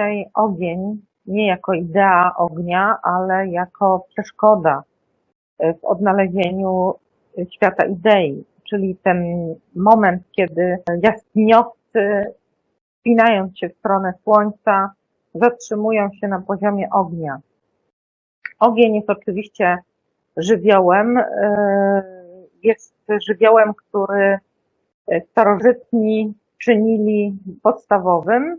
dzisiaj ogień nie jako idea ognia, ale jako przeszkoda w odnalezieniu świata idei, czyli ten moment, kiedy jaskiniowcy, spinając się w stronę słońca, zatrzymują się na poziomie ognia. Ogień jest oczywiście żywiołem, e, jest żywiołem, który starożytni czynili podstawowym,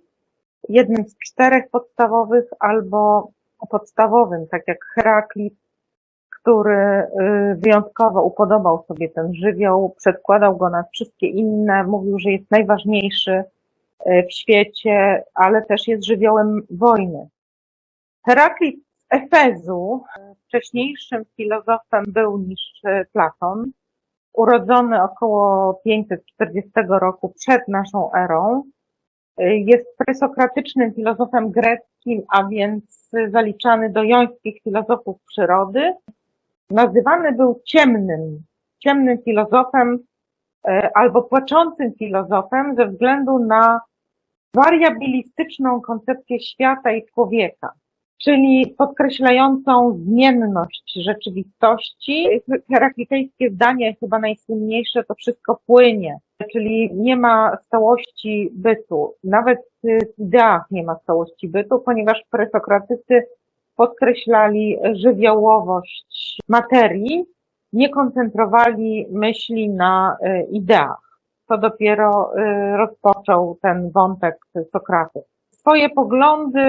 jednym z czterech podstawowych albo podstawowym, tak jak Heraklit, który y, wyjątkowo upodobał sobie ten żywioł, przedkładał go na wszystkie inne, mówił, że jest najważniejszy y, w świecie, ale też jest żywiołem wojny. Heraklit z Efezu, wcześniejszym filozofem był niż y, Platon, urodzony około 540 roku przed naszą erą, jest presokratycznym filozofem greckim, a więc zaliczany do jońskich filozofów przyrody. Nazywany był ciemnym, ciemnym filozofem e, albo płaczącym filozofem ze względu na wariabilistyczną koncepcję świata i człowieka czyli podkreślającą zmienność rzeczywistości. Heraklitejskie zdanie, chyba najsłynniejsze, to wszystko płynie, czyli nie ma stałości bytu. Nawet w ideach nie ma stałości bytu, ponieważ presokratycy podkreślali żywiołowość materii, nie koncentrowali myśli na e, ideach. To dopiero e, rozpoczął ten wątek Sokraty. Swoje poglądy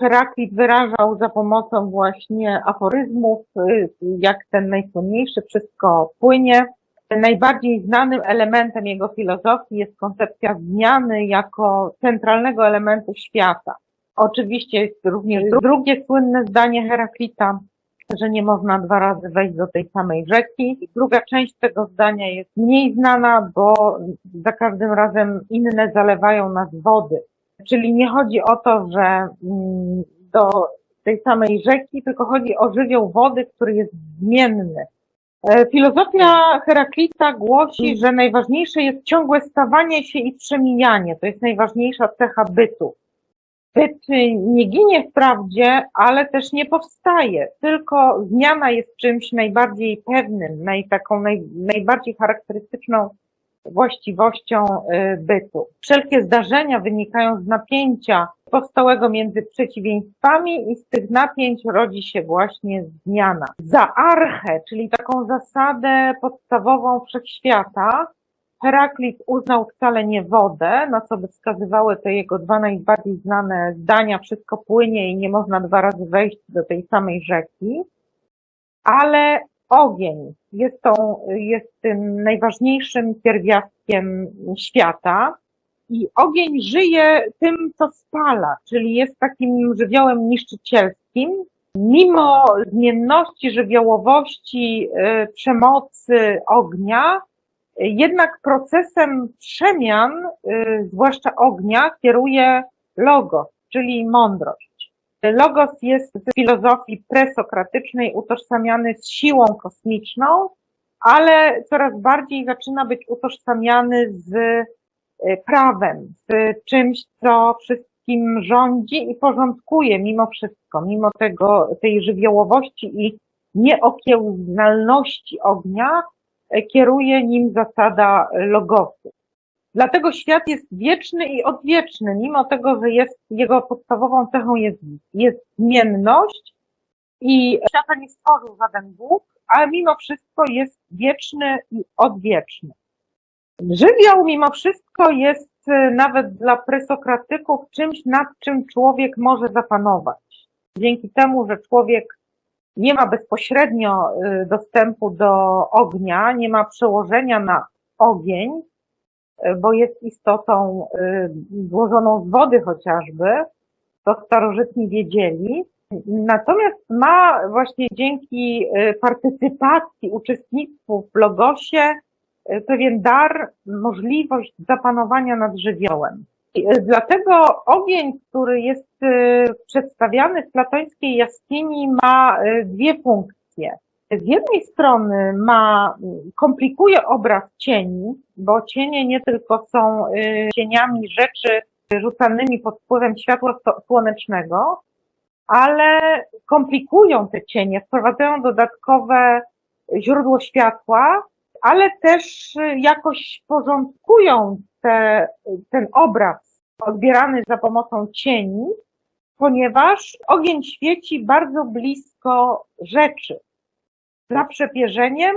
Heraklit wyrażał za pomocą właśnie aforyzmów, y, jak ten najsłynniejszy, wszystko płynie. Najbardziej znanym elementem jego filozofii jest koncepcja zmiany jako centralnego elementu świata. Oczywiście jest również drugie słynne zdanie Heraklita, że nie można dwa razy wejść do tej samej rzeki. Druga część tego zdania jest mniej znana, bo za każdym razem inne zalewają nas wody. Czyli nie chodzi o to, że mm, do tej samej rzeki, tylko chodzi o żywioł wody, który jest zmienny. E, filozofia Heraklita głosi, że najważniejsze jest ciągłe stawanie się i przemijanie. To jest najważniejsza cecha bytu. Byt nie ginie wprawdzie, ale też nie powstaje. Tylko zmiana jest czymś najbardziej pewnym, naj, taką naj, najbardziej charakterystyczną właściwością y, bytu. Wszelkie zdarzenia wynikają z napięcia powstałego między przeciwieństwami i z tych napięć rodzi się właśnie zmiana. Za archę, czyli taką zasadę podstawową wszechświata, Heraklit uznał wcale nie wodę, na co by wskazywały te jego dwa najbardziej znane zdania, wszystko płynie i nie można dwa razy wejść do tej samej rzeki, ale ogień jest, tą, jest tym najważniejszym pierwiastkiem świata i ogień żyje tym, co spala, czyli jest takim żywiołem niszczycielskim. Mimo zmienności, żywiołowości, y, przemocy ognia, jednak procesem przemian, y, zwłaszcza ognia, kieruje logos, czyli mądrość. Logos jest w filozofii presokratycznej utożsamiany z siłą kosmiczną, ale coraz bardziej zaczyna być utożsamiany z e, prawem, z czymś, co wszystkim rządzi i porządkuje mimo wszystko, mimo tego, tej żywiołowości i nieokiełznalności ognia, e, kieruje nim zasada logosu. Dlatego świat jest wieczny i odwieczny, mimo tego, że jest, jego podstawową cechą jest, jest zmienność i świata nie stworzył żaden Bóg, ale mimo wszystko jest wieczny i odwieczny. Żywioł mimo wszystko jest e, nawet dla presokratyków czymś, nad czym człowiek może zapanować. Dzięki temu, że człowiek nie ma bezpośrednio e, dostępu do ognia, nie ma przełożenia na ogień, bo jest istotą y, złożoną z wody chociażby, to starożytni wiedzieli. Natomiast ma właśnie dzięki y, partycypacji, uczestnictwu w logosie pewien dar, możliwość zapanowania nad żywiołem. Dlatego ogień, który jest przedstawiany w platońskiej jaskini ma dwie funkcje z jednej strony ma, komplikuje obraz cieni, bo cienie nie tylko są y, cieniami rzeczy rzucanymi pod wpływem światła słonecznego, ale komplikują te cienie, wprowadzają dodatkowe źródło światła, ale też y, jakoś porządkują te, ten obraz odbierany za pomocą cieni, ponieważ ogień świeci bardzo blisko rzeczy. Za przepierzeniem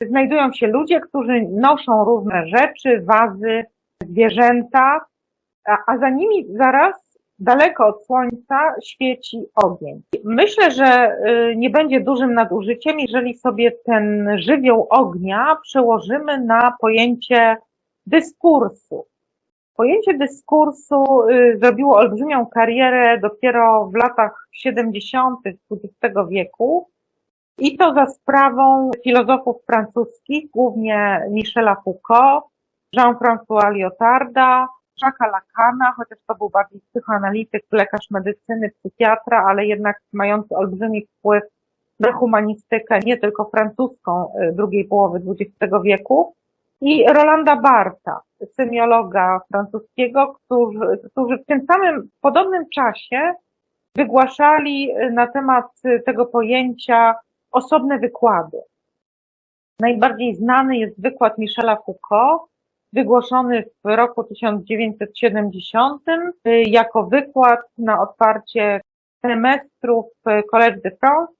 znajdują się ludzie, którzy noszą różne rzeczy, wazy, zwierzęta, a, a za nimi zaraz daleko od słońca świeci ogień. Myślę, że y, nie będzie dużym nadużyciem, jeżeli sobie ten żywioł ognia przełożymy na pojęcie dyskursu. Pojęcie dyskursu y, zrobiło olbrzymią karierę dopiero w latach 70. XX wieku i to za sprawą filozofów francuskich, głównie Michela Foucault, Jean-François Lyottarda, Jacques'a Lacana, chociaż to był bardziej psychoanalityk, lekarz medycyny, psychiatra, ale jednak mający olbrzymi wpływ na humanistykę, nie tylko francuską y, drugiej połowy XX wieku, i Rolanda Barta, semiologa francuskiego, którzy, którzy w tym samym, podobnym czasie wygłaszali y, na temat tego pojęcia osobne wykłady. Najbardziej znany jest wykład Michela Foucault, wygłoszony w roku 1970 y, jako wykład na otwarcie semestrów w Collège de France.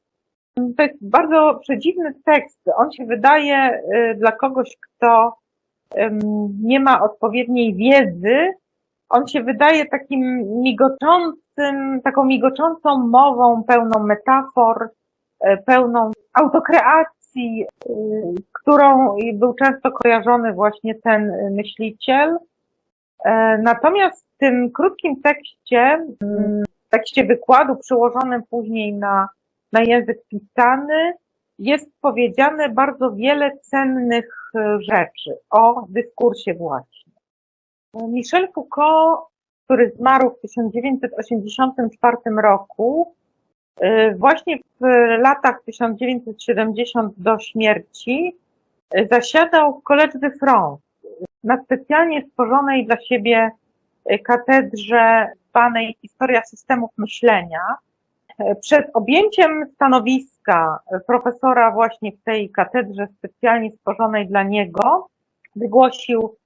To jest bardzo przedziwny tekst. On się wydaje y, dla kogoś, kto nie ma odpowiedniej wiedzy, on się wydaje takim migoczącym, taką migoczącą mową, pełną metafor, pełną autokreacji, y, którą był często kojarzony właśnie ten myśliciel. E, Natomiast w tym krótkim tekście, tekście wykładu przełożonym później na, na język pisany, jest powiedziane bardzo wiele cennych e, rzeczy o dyskursie właśnie. Michel Foucault, który zmarł w 1984 roku, właśnie w latach 1970 do śmierci y, zasiadał w Collège de France na specjalnie stworzonej dla siebie y, katedrze zwanej Historia systemów myślenia. Y, Przed objęciem stanowiska profesora właśnie w tej katedrze specjalnie stworzonej dla niego wygłosił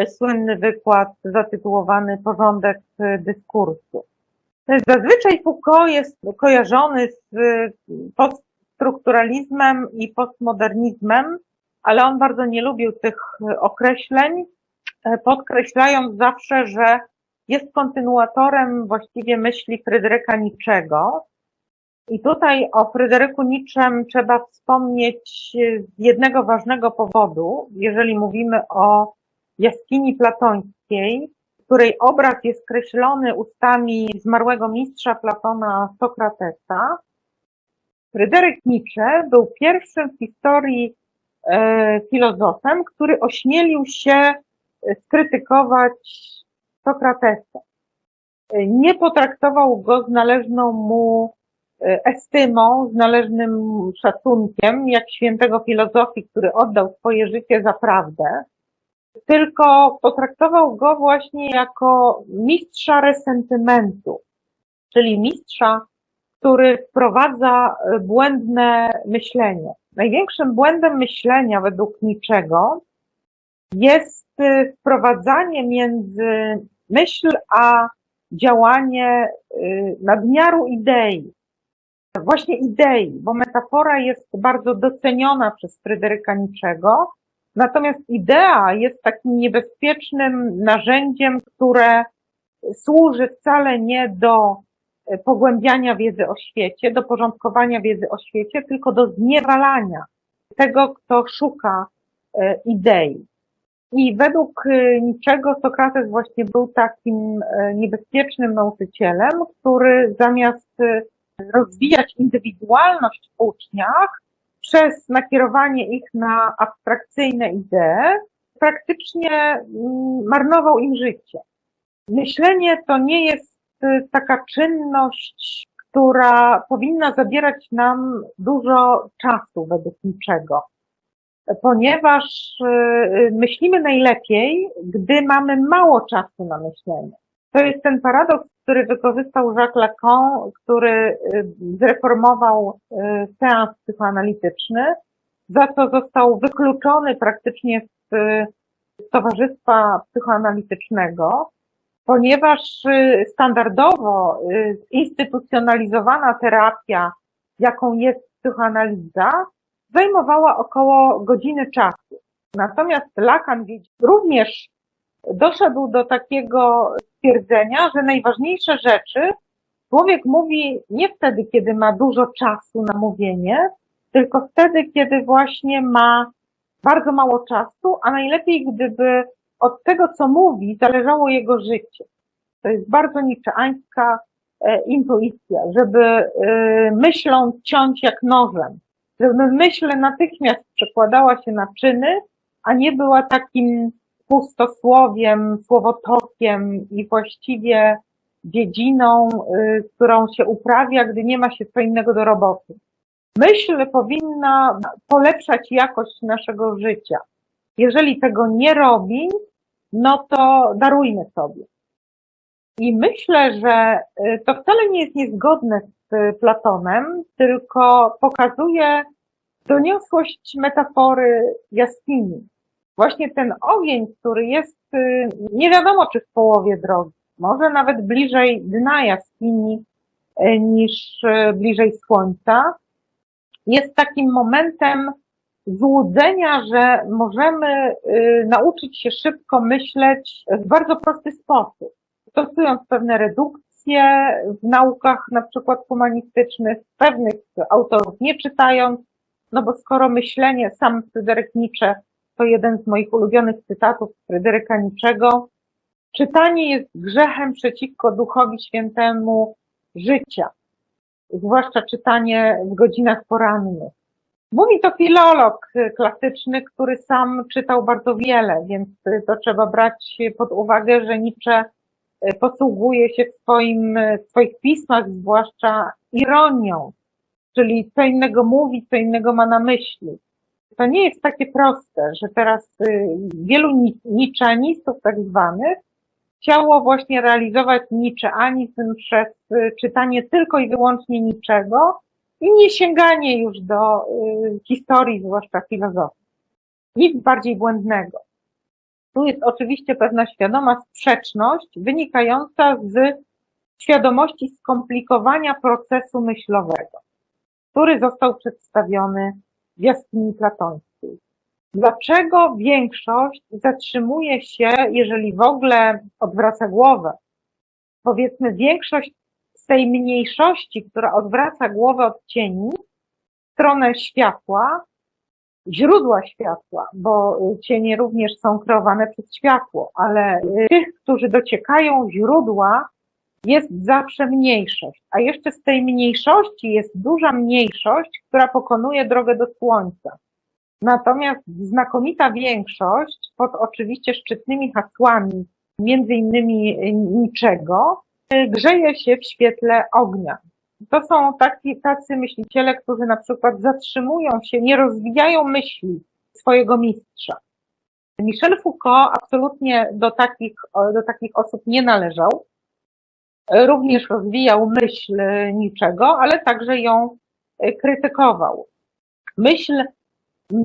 y, słynny wykład zatytułowany Porządek y, dyskursu. Zazwyczaj Foucault jest kojarzony z y, poststrukturalizmem i postmodernizmem, ale on bardzo nie lubił tych określeń, y, podkreślając zawsze, że jest kontynuatorem właściwie myśli Fryderyka Niczego. I tutaj o Fryderyku Niczem trzeba wspomnieć z jednego ważnego powodu, jeżeli mówimy o jaskini platońskiej, której obraz jest kreślony ustami zmarłego mistrza Platona Sokratesa. Fryderyk Nietzsche był pierwszym w historii e, filozofem, który ośmielił się e, skrytykować Sokratesa. E, Nie potraktował go z należną mu e, estymą, z należnym szacunkiem, jak świętego filozofii, który oddał swoje życie za prawdę tylko potraktował go właśnie jako mistrza resentymentu, czyli mistrza, który wprowadza e, błędne myślenie. Największym błędem myślenia według niczego jest e, wprowadzanie między myśl a działanie e, nadmiaru idei. Właśnie idei, bo metafora jest bardzo doceniona przez Fryderyka Niczego, Natomiast idea jest takim niebezpiecznym narzędziem, które służy wcale nie do e, pogłębiania wiedzy o świecie, do porządkowania wiedzy o świecie, tylko do zniewalania tego, kto szuka e, idei. I według e, niczego Sokrates właśnie był takim niebezpiecznym nauczycielem, który zamiast rozwijać indywidualność w uczniach, przez nakierowanie ich na abstrakcyjne idee, praktycznie mm, marnował im życie. Myślenie to nie jest y, taka czynność, która powinna zabierać nam dużo czasu według niczego, ponieważ y, myślimy najlepiej, gdy mamy mało czasu na myślenie. To jest ten paradoks, który wykorzystał Jacques Lacan, który y, zreformował y, seans psychoanalityczny, za co został wykluczony praktycznie z y, towarzystwa psychoanalitycznego, ponieważ standardowo instytucjonalizowana terapia, jaką jest psychoanaliza, zajmowała około godziny czasu. Natomiast Lacan również doszedł do takiego stwierdzenia, że najważniejsze rzeczy człowiek mówi nie wtedy, kiedy ma dużo czasu na mówienie, tylko wtedy, kiedy właśnie ma bardzo mało czasu, a najlepiej, gdyby od tego, co mówi, zależało jego życie. To jest bardzo niczeańska e, intuicja, żeby e, myślą ciąć jak nożem, żeby myśl natychmiast przekładała się na czyny, a nie była takim pustosłowiem, słowotokiem i właściwie dziedziną, y, którą się uprawia, gdy nie ma się co innego do roboty. Myśl powinna polepszać jakość naszego życia. Jeżeli tego nie robi, no to darujmy sobie. I myślę, że y, to wcale nie jest niezgodne z y, Platonem, tylko pokazuje doniosłość metafory jaskini. Właśnie ten ogień, który jest y, nie wiadomo czy w połowie drogi, może nawet bliżej dna jaskini y, niż y, bliżej słońca, jest takim momentem złudzenia, że możemy nauczyć się szybko myśleć w bardzo prosty sposób, stosując pewne redukcje w naukach na przykład humanistycznych, pewnych autorów nie czytając, no bo skoro myślenie, sam Fryderyk Nietzsche, to jeden z moich ulubionych cytatów Fryderyka Niczego, czytanie jest grzechem przeciwko Duchowi Świętemu życia, zwłaszcza czytanie w godzinach porannych. Mówi to filolog klasyczny, który sam czytał bardzo wiele, więc to trzeba brać pod uwagę, że Nietzsche y, posługuje się w, swoim, y, w swoich pismach zwłaszcza ironią, czyli co innego mówi, co innego ma na myśli. To nie jest takie proste, że teraz y, wielu ni- niczeanistów tak zwanych chciało właśnie realizować niczeanizm przez y, czytanie tylko i wyłącznie niczego i nie sięganie już do y, historii, zwłaszcza filozofii. Nic bardziej błędnego. Tu jest oczywiście pewna świadoma sprzeczność wynikająca z świadomości skomplikowania procesu myślowego, który został przedstawiony w jaskini platońskiej. Dlaczego większość zatrzymuje się, jeżeli w ogóle odwraca głowę? Powiedzmy, większość z tej mniejszości, która odwraca głowę od cieni stronę światła, źródła światła, bo cienie również są kreowane przez światło, ale tych, którzy dociekają źródła, jest zawsze mniejszość, a jeszcze z tej mniejszości jest duża mniejszość, która pokonuje drogę do słońca. Natomiast znakomita większość, pod oczywiście szczytnymi hasłami, między innymi y, niczego, y, grzeje się w świetle ognia. To są taki, tacy myśliciele, którzy na przykład zatrzymują się, nie rozwijają myśli swojego mistrza. Michel Foucault absolutnie do takich, do takich osób nie należał. Również rozwijał myśl niczego, ale także ją y, krytykował. Myśl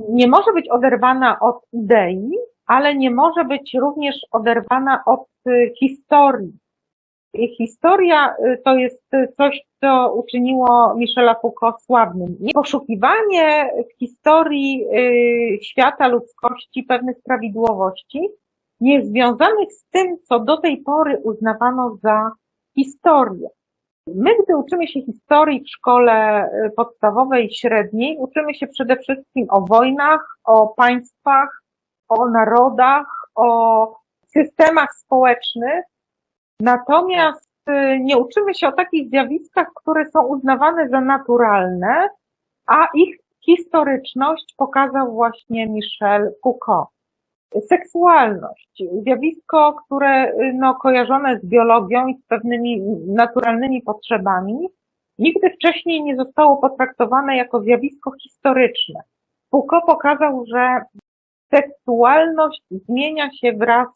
nie może być oderwana od idei, ale nie może być również oderwana od y, historii. Historia y, to jest coś, co uczyniło Michela Foucault sławnym. Nie Poszukiwanie w historii świata ludzkości pewnych prawidłowości, niezwiązanych z tym, co do tej pory uznawano za historię. My, gdy uczymy się historii w szkole y, podstawowej i średniej, uczymy się przede wszystkim o wojnach, o państwach, o narodach, o systemach społecznych, natomiast y, nie uczymy się o takich zjawiskach, które są uznawane za naturalne, a ich historyczność pokazał właśnie Michel Foucault. Seksualność, zjawisko, które y, no, kojarzone z biologią i z pewnymi naturalnymi potrzebami, nigdy wcześniej nie zostało potraktowane jako zjawisko historyczne. Foucault pokazał, że seksualność zmienia się wraz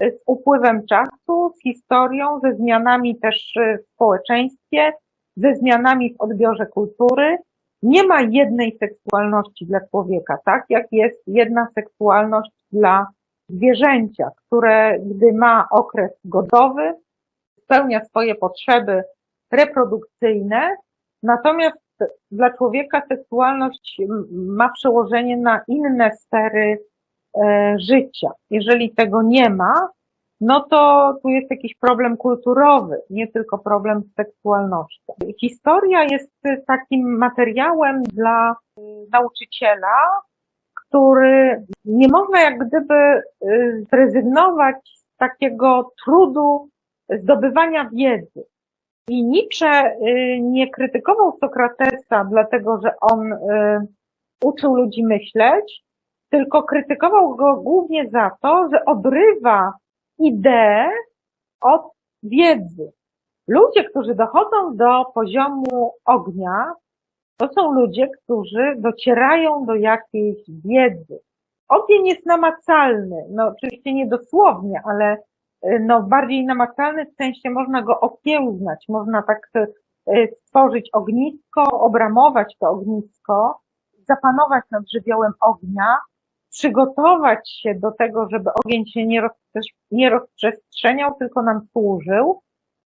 y, z upływem czasu, z historią, ze zmianami też y, w społeczeństwie, ze zmianami w odbiorze kultury. Nie ma jednej seksualności dla człowieka, tak jak jest jedna seksualność dla zwierzęcia, które gdy ma okres godowy, spełnia swoje potrzeby reprodukcyjne, natomiast dla człowieka seksualność ma przełożenie na inne sfery e, życia. Jeżeli tego nie ma, no to tu jest jakiś problem kulturowy, nie tylko problem z seksualnością. Historia jest takim materiałem dla nauczyciela, który nie można jak gdyby y, zrezygnować z takiego trudu zdobywania wiedzy. I Nietzsche y, nie krytykował Sokratesa, dlatego że on y, uczył ludzi myśleć, tylko krytykował go głównie za to, że odrywa ideę od wiedzy. Ludzie, którzy dochodzą do poziomu ognia, to są ludzie, którzy docierają do jakiejś wiedzy. Ogień jest namacalny, no oczywiście nie dosłownie, ale y, no bardziej namacalny w sensie można go okiełznać, można tak y, stworzyć ognisko, obramować to ognisko, zapanować nad żywiołem ognia, przygotować się do tego, żeby ogień się nie, nie rozprzestrzeniał, tylko nam służył.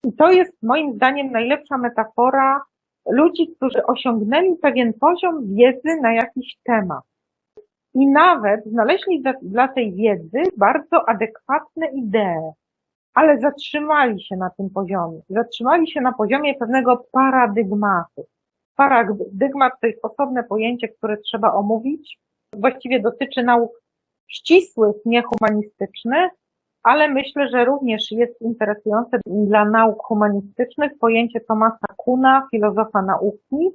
I to jest moim zdaniem najlepsza metafora ludzi, którzy osiągnęli pewien poziom wiedzy na jakiś temat. I nawet znaleźli dla, dla tej wiedzy bardzo adekwatne idee, ale zatrzymali się na tym poziomie. Zatrzymali się na poziomie pewnego paradygmatu. Paradygmat to jest osobne pojęcie, które trzeba omówić. Właściwie dotyczy nauk ścisłych, niehumanistycznych, ale myślę, że również jest interesujące dla nauk humanistycznych pojęcie Tomasa Kuna, filozofa nauki,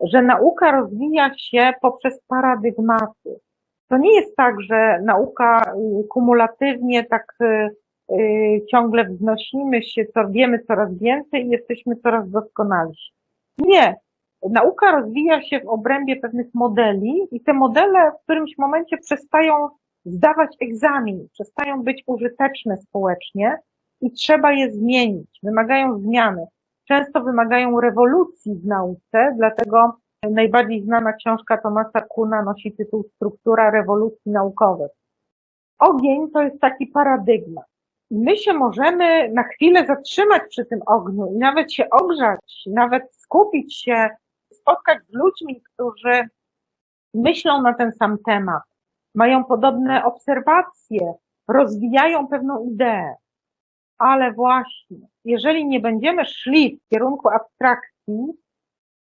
że nauka rozwija się poprzez paradygmaty. To nie jest tak, że nauka y, kumulatywnie tak y, y, ciągle wznosimy się, co wiemy coraz więcej i jesteśmy coraz doskonalsi. Nie. Nauka rozwija się w obrębie pewnych modeli i te modele w którymś momencie przestają zdawać egzamin, przestają być użyteczne społecznie i trzeba je zmienić. Wymagają zmiany. Często wymagają rewolucji w nauce, dlatego najbardziej znana książka Tomasa Kuna nosi tytuł Struktura rewolucji naukowej. Ogień to jest taki paradygmat. My się możemy na chwilę zatrzymać przy tym ogniu i nawet się ogrzać, nawet skupić się, spotkać z ludźmi, którzy myślą na ten sam temat, mają podobne obserwacje, rozwijają pewną ideę. Ale właśnie, jeżeli nie będziemy szli w kierunku abstrakcji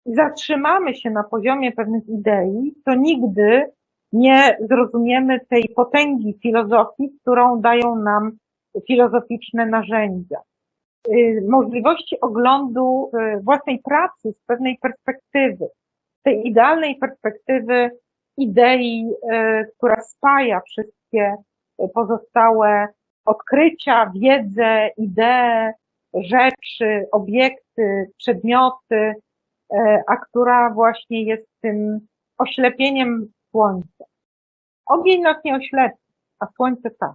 i zatrzymamy się na poziomie pewnych idei, to nigdy nie zrozumiemy tej potęgi filozofii, którą dają nam filozoficzne narzędzia. Y, Możliwości oglądu y, własnej pracy z pewnej perspektywy, tej idealnej perspektywy idei, e, która spaja wszystkie pozostałe odkrycia, wiedzę, idee, rzeczy, obiekty, przedmioty, a która właśnie jest tym oślepieniem słońca. Ogień nas nie oślepi, a słońce tak.